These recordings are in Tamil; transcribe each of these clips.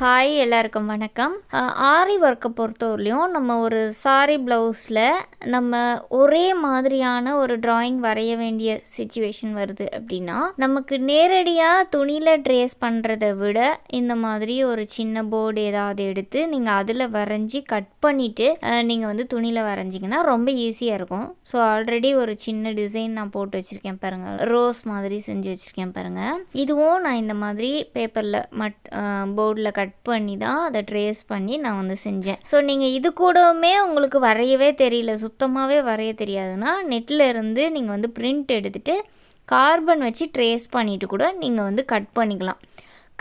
ஹாய் எல்லாருக்கும் வணக்கம். ஆரி ஒர்க்கை பொறுத்தவரையிலையும் நம்ம ஒரு சாரி ப்ளவுஸில் நம்ம ஒரே மாதிரியான ஒரு ட்ராயிங் வரைய வேண்டிய சுச்சுவேஷன் வருது அப்படின்னா நமக்கு நேரடியாக துணியில் ட்ரேஸ் பண்ணுறதை விட இந்த மாதிரி ஒரு சின்ன போர்டு ஏதாவது எடுத்து நீங்கள் அதில் வரைஞ்சி கட் பண்ணிவிட்டு நீங்கள் வந்து துணியில் வரைஞ்சிங்கன்னா ரொம்ப ஈஸியாக இருக்கும். ஸோ ஆல்ரெடி ஒரு சின்ன டிசைன் நான் போட்டு வச்சுருக்கேன் பாருங்கள் ரோஸ் மாதிரி செஞ்சு வச்சுருக்கேன் பாருங்கள் இதுவும் நான் இந்த மாதிரி பேப்பரில் மட் போர்டில் கட் கட் பண்ணி தான் அதை ட்ரேஸ் பண்ணி நான் வந்து செஞ்சேன். ஸோ நீங்கள் இது கூடவுமே உங்களுக்கு வரையவே தெரியல. சுத்தமாகவே வரைய தெரியாதுன்னா நெட்டில் இருந்து நீங்கள் வந்து பிரிண்ட் எடுத்துகிட்டு கார்பன் வச்சு ட்ரேஸ் பண்ணிவிட்டு கூட நீங்கள் வந்து கட் பண்ணிக்கலாம்.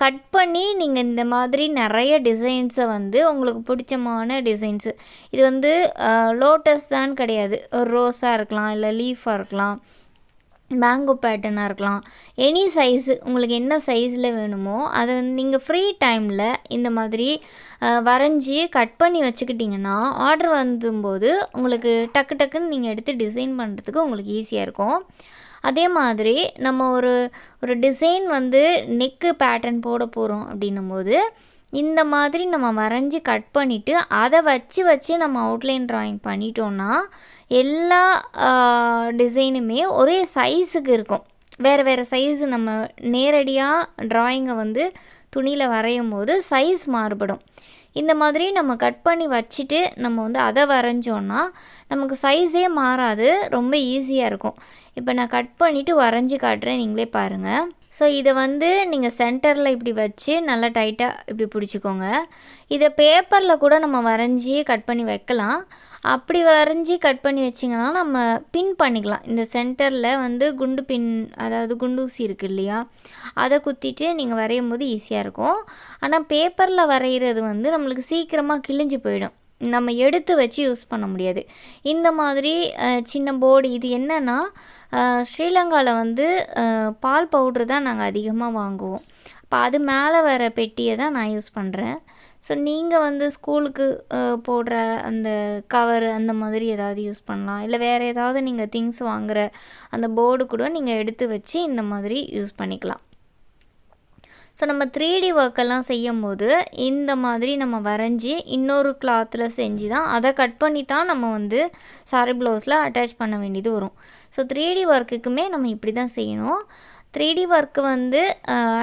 கட் பண்ணி நீங்கள் இந்த மாதிரி நிறைய டிசைன்ஸை வந்து உங்களுக்கு பிடிச்சமான டிசைன்ஸு இது வந்து லோட்டஸ் தான் கிடையாது. ஒரு ரோஸாக இருக்கலாம் இல்லை லீஃபாக இருக்கலாம். மேங்கோ பேட்டர்னாக இருக்கலாம். எனி சைஸு உங்களுக்கு என்ன சைஸில் வேணுமோ அதை வந்து நீங்கள் ஃப்ரீ டைமில் இந்த மாதிரி வரைஞ்சி கட் பண்ணி வச்சுக்கிட்டிங்கன்னா ஆர்டர் வந்தும்போது உங்களுக்கு டக்கு டக்குன்னு நீங்கள் எடுத்து டிசைன் பண்ணுறதுக்கு உங்களுக்கு ஈஸியாக இருக்கும். அதே மாதிரி நம்ம ஒரு ஒரு டிசைன் வந்து நெக்கு பேட்டர்ன் போட போகிறோம் அப்படின்னும் போது இந்த மாதிரி நம்ம வரைஞ்சி கட் பண்ணிவிட்டு அதை வச்சு வச்சு நம்ம அவுட்லைன் ட்ராயிங் பண்ணிட்டோன்னா எல்லா டிசைனுமே ஒரே சைஸுக்கு இருக்கும். வேறு வேறு சைஸ் நம்ம நேரடியாக ட்ராயிங்கை வந்து துணியில் வரையும் போது சைஸ் மாறுபடும். இந்த மாதிரி நம்ம கட் பண்ணி வச்சுட்டு நம்ம வந்து அதை வரைஞ்சோன்னா நமக்கு சைஸே மாறாது ரொம்ப ஈஸியாக இருக்கும். இப்போ நான் கட் பண்ணிவிட்டு வரைஞ்சி காட்டுறேன் நீங்களே பாருங்கள் ஸோ இதை வந்து நீங்கள் சென்டரில் இப்படி வச்சு நல்லா டைட்டாக இப்படி பிடிச்சிக்கோங்க. இதை பேப்பரில் கூட நம்ம வரைஞ்சி கட் பண்ணி வைக்கலாம். அப்படி வரைஞ்சி கட் பண்ணி வச்சிங்கன்னா நம்ம பின் பண்ணிக்கலாம். இந்த சென்டரில் வந்து குண்டு பின் அதாவது குண்டூசி இருக்குது இல்லையா? அதை குத்திட்டு நீங்கள் வரையும் போது ஈஸியாக இருக்கும். ஆனால் பேப்பரில் வரைகிறது வந்து நம்மளுக்கு சீக்கிரமாக கிழிஞ்சு போயிடும். நம்ம எடுத்து வச்சு யூஸ் பண்ண முடியாது. இந்த மாதிரி சின்ன போர்டு இது என்னென்னா ஸ்ரீலங்காவில் வந்து பால் பவுட்ரு தான் நாங்கள் அதிகமாக வாங்குவோம். அப்போ அது மேலே வர பெட்டியை தான் நான் யூஸ் பண்ணுறேன் ஸோ நீங்கள் வந்து ஸ்கூலுக்கு போடுற அந்த கவர் அந்த மாதிரி ஏதாவது யூஸ் பண்ணலாம். இல்லை வேறு ஏதாவது நீங்கள் திங்ஸ் வாங்குகிற அந்த போர்டு கூட நீங்கள் எடுத்து வச்சு இந்த மாதிரி யூஸ் பண்ணிக்கலாம். ஸோ நம்ம த்ரீ டி ஒர்க்கெல்லாம் செய்யும் போது இந்த மாதிரி நம்ம வரைஞ்சி இன்னொரு கிளாத்தில் செஞ்சு தான் அதை கட் பண்ணி தான் நம்ம வந்து சாரி ப்ளவுஸில் அட்டாச் பண்ண வேண்டியது வரும். ஸோ த்ரீ டி ஒர்க்குக்குமே நம்ம இப்படி தான் செய்யணும். த்ரீ டி ஒர்க்கு வந்து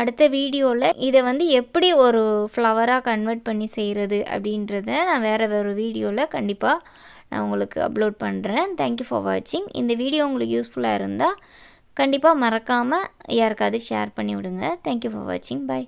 அடுத்த வீடியோவில் இதை வந்து எப்படி ஒரு ஃப்ளவராக கன்வெர்ட் பண்ணி செய்கிறது அப்படின்றத நான் வேறு வேறு வீடியோவில் கண்டிப்பாக நான் உங்களுக்கு அப்லோட் பண்ணுறேன் தேங்க்யூ ஃபார் வாட்சிங் இந்த வீடியோ உங்களுக்கு யூஸ்ஃபுல்லாக இருந்தால் கண்டிப்பாக மறக்காமல் யாருக்காவது ஷேர் பண்ணி விடுங்க தேங்க்யூ ஃபார் வாட்சிங் பை